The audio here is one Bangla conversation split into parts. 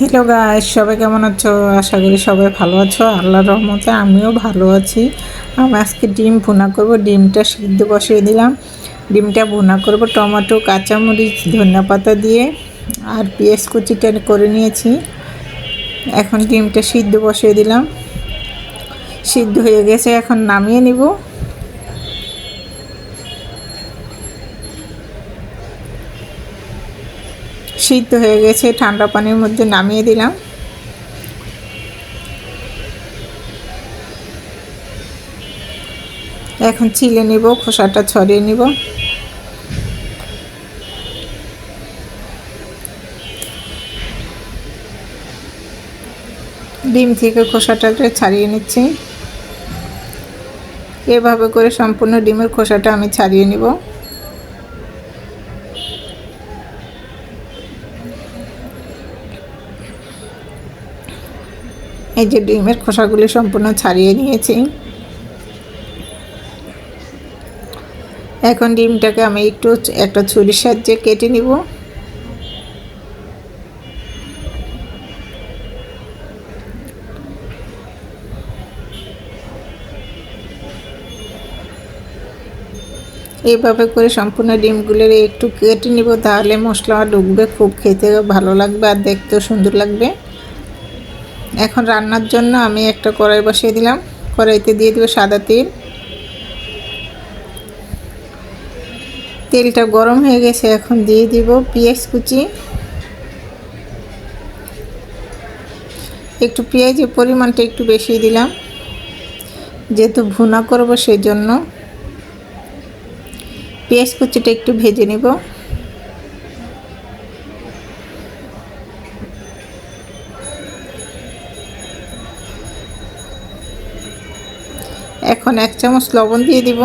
হ্যালো গাইস সবাই কেমন আছো? আশা করি সবাই ভালো আছো। আল্লাহর রহমতে আমিও ভালো আছি। আমি আজকে ডিম ভুনা করব। ডিমটা সিদ্ধ বসিয়ে দিলাম। ডিমটা ভুনা করব টমেটো, কাঁচামরিচ, ধনিয়া পাতা দিয়ে আর পেঁয়াজ কুচিটা করে নিয়েছি। এখন ডিমটা সিদ্ধ বসিয়ে দিলাম। সিদ্ধ হয়ে গেছে, এখন নামিয়ে নিব। সিদ্ধ হয়ে গেছে, ঠান্ডা পানির মধ্যে নামিয়ে দিলাম। এখন চিলে নিব, খোসাটা ছড়িয়ে নিব। ডিম থেকে খোসাটাকে ছাড়িয়ে নিচ্ছি। এভাবে করে সম্পূর্ণ ডিমের খোসাটা আমি ছাড়িয়ে নিব। এই যে ডিমের খোসাগুলি সম্পূর্ণ ছাড়িয়ে নিয়েছি। এখন ডিমটাকে আমি একটু একটা ছুরির সাহায্যে কেটে নিব। এইভাবে করে সম্পূর্ণ ডিমগুলোর একটু কেটে নিব, তাহলে মশলা ঢুকবে, খুব খেতে ভালো লাগবে আর দেখতেও সুন্দর লাগবে। এখন রান্নার জন্য আমি একটা কড়াই বসিয়ে দিলাম। কড়াইতে দিয়ে দেবো সাদা তেল। তেলটা গরম হয়ে গেছে, এখন দিয়ে দিব পেঁয়াজ কুচি। একটু পেঁয়াজের পরিমাণটা একটু বেশি দিলাম। যেহেতু ভুনা করব সেই জন্য পেঁয়াজ কুচিটা একটু ভেজে নেব। এখন এক চামচ লবণ দিয়ে দিব।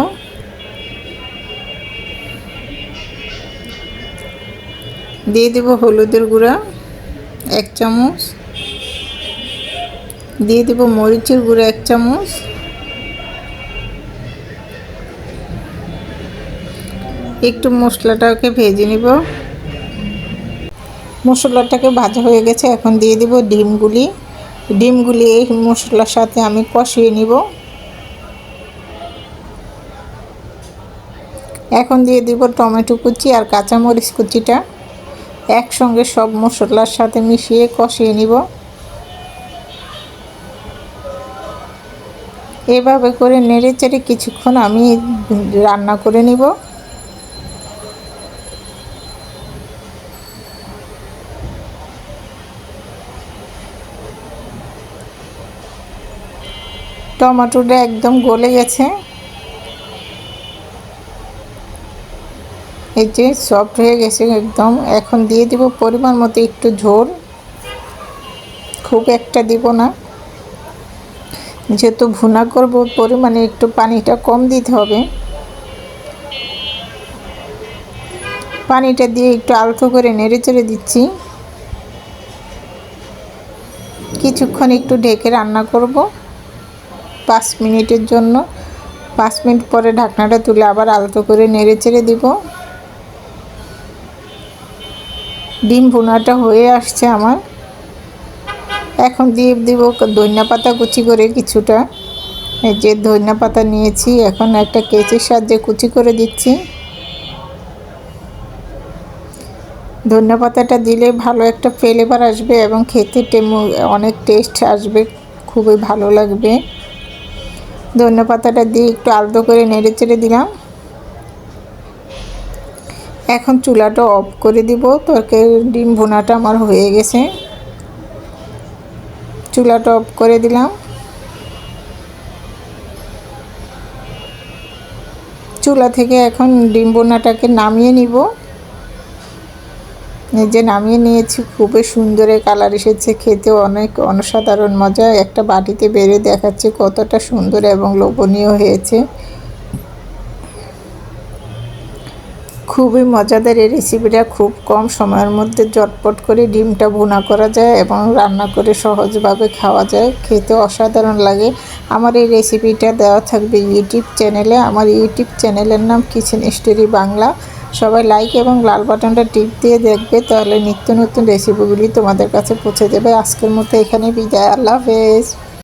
দিয়ে দিব হলুদের গুঁড়া, এক চামচ। দিয়ে দিব মরিচের গুঁড়া, এক চামচ। একটু মশলাটাকে ভেজে নিব। মশলাটাকে ভাজা হয়ে গেছে, এখন দিয়ে দিব ডিমগুলি। ডিমগুলি এই মশলার সাথে আমি কষিয়ে নিব। এখন দিয়ে দিব টমেটো কুচি আর কাঁচামরিচ কুচিটা। একসঙ্গে সব মশলার সাথে মিশিয়ে কষিয়ে নিব। এভাবে করে নেড়ে চেড়ে কিছুক্ষণ আমি রান্না করে নিব। টমেটোটা একদম গলে গেছে। এই যে সফট হয়ে গেছে একদম। এখন দিয়ে দিব পরিমাণ মতো একটু ঝোল। খুব একটা দিব না। যেহেতু ভুনা করব, পরিমাণে একটু পানিটা কম দিতে হবে। পানিটা দিয়ে একটু আলতো করে নেড়ে চেড়ে দিচ্ছি। কিছুক্ষণ একটু ঢেকে রান্না করব। পাঁচ মিনিটের জন্য। পাঁচ মিনিট পরে ঢাকনাটা তুলে আবার আলতো করে নেড়ে চেড়ে দিব। ডিম ভুনাটা হয়ে আসছে আমার। এখন দিয়ে দিব ধনিয়া পাতা কুচি করে কিছুটা। এই যে ধনিয়া পাতা নিয়েছি, এখন একটা কেচির সাহায্যে কুচি করে দিচ্ছি। ধনিয়া পাতাটা দিলে ভালো একটা ফ্লেভার আসবে এবং খেতে টেমু, অনেক টেস্ট আসবে, খুবই ভালো লাগবে। ধনিয়া পাতাটা দিয়ে একটু আলতো করে নেড়ে চেড়ে দিলাম। এখন চুলাটা অফ করে দিব। তরকারি ডিম ভুনাটা আমার হয়ে গেছে। চুলাটা অফ করে দিলাম। চুলা থেকে এখন ডিম বোনাটাকে নামিয়ে নিব। যে নামিয়ে নিয়েছি, খুবই সুন্দর কালার এসেছে। খেতেও অনেক অসাধারণ মজা। একটা বাটিতে বেড়ে দেখাচ্ছে কতটা সুন্দর এবং লোভনীয় হয়েছে। খুবই মজাদার এই রেসিপিটা খুব কম সময়ের মধ্যে জটপট করে ডিমটা ভুনা করা যায় এবং রান্না করে সহজভাবে খাওয়া যায়। খেতে অসাধারণ লাগে। আমার এই রেসিপিটা দেওয়া থাকবে ইউটিউব চ্যানেলে আমার ইউটিউব চ্যানেলের নাম কিচেন স্টোরি বাংলা সবাই লাইক এবং লাল বাটনটা টিপ দিয়ে দেখবে, তাহলে নিত্য নতুন রেসিপিগুলি তোমাদের কাছে পৌঁছে দেবে। আজকের মতো এখানে বিদায়। আল্লাহ হাফেজ।